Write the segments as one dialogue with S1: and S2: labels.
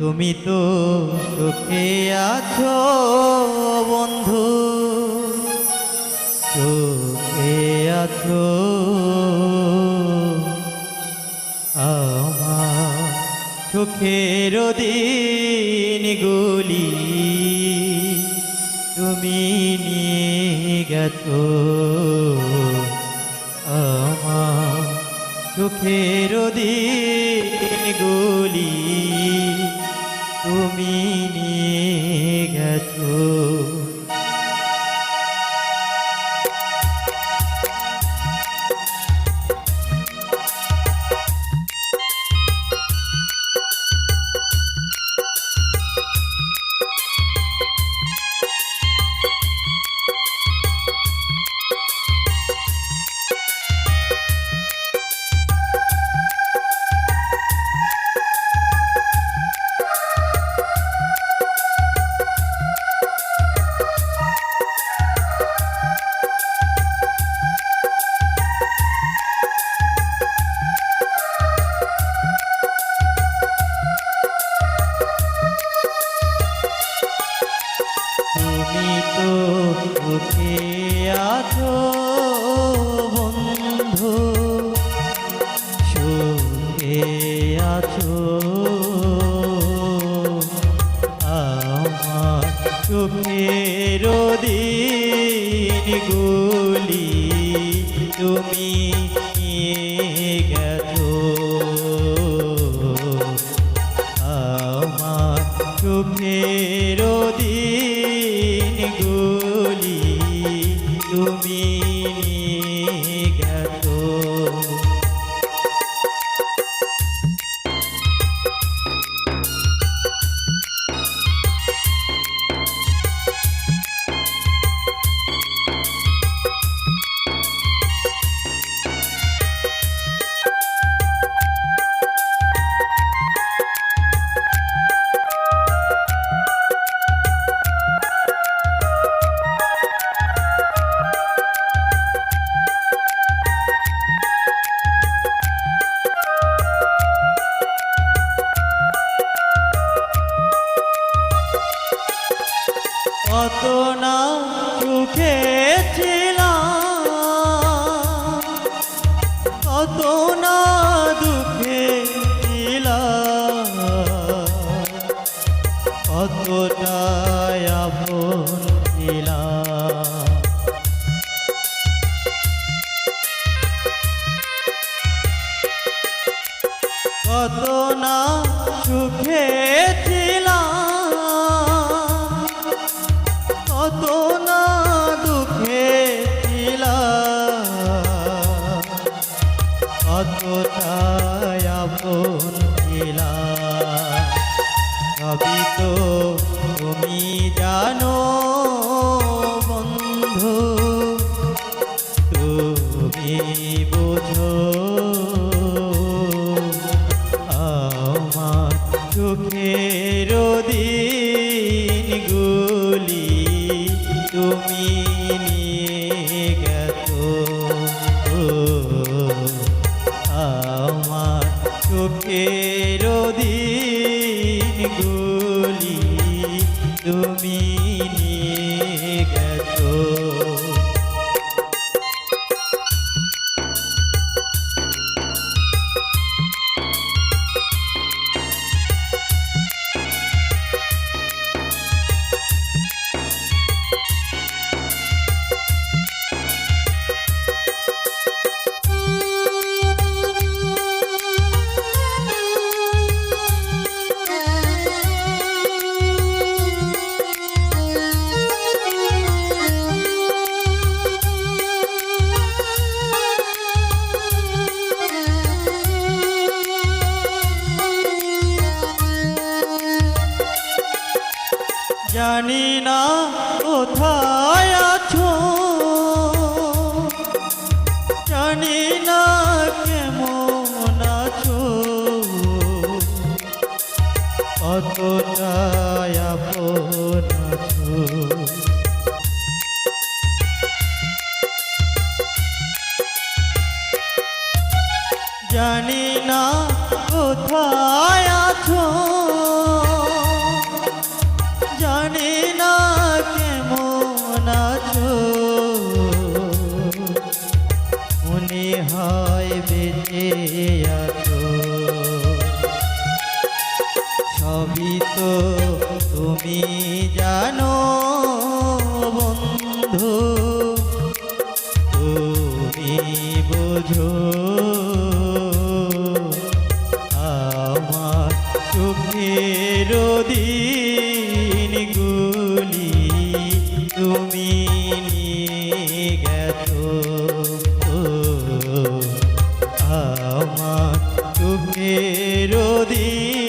S1: তুমি তো সুখে আছো বন্ধু। সুখে আছো। সুখের দিনগুলি তুমি নিয়ে গেছো। আমার সুখের দিনগুলি তুমি নিয়ে গেছো। সুখে আছো বন্ধু? সুখে আছো। আমার সুখের দিনগুলি তুমি সুখে ছিলাম। কত না দুঃখে ছিলাম। কতটাই আপন ছিলাম। সবই তো তুমি জানো তুমি জানি না কোথায় আছো। জানি না কেমন আছো। মনে হয় বেঁচে আছো। সবই তো দিন গুলি তুমি গেছ? আমার চোখের দিন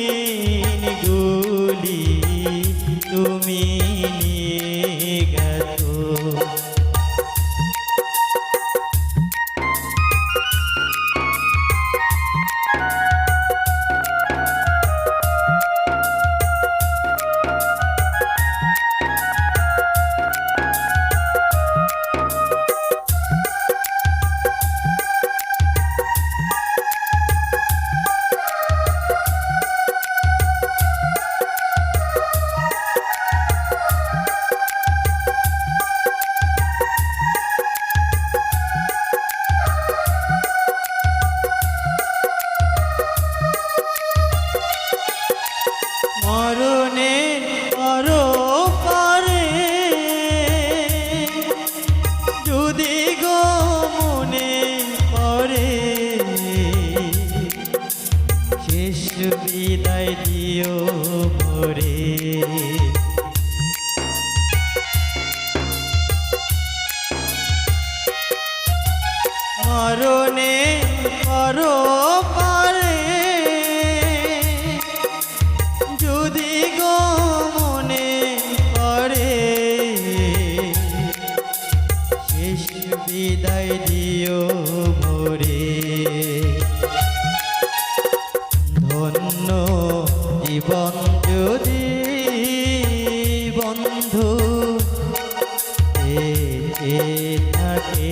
S1: চরণে করো পারে। যদি গো মনে করে শেষ বিদায় দিও ভরে। ধন্য জীবন যদি, বন্ধু, এ থাকে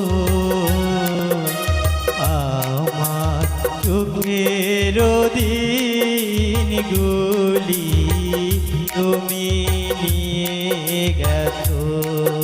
S1: গেছো।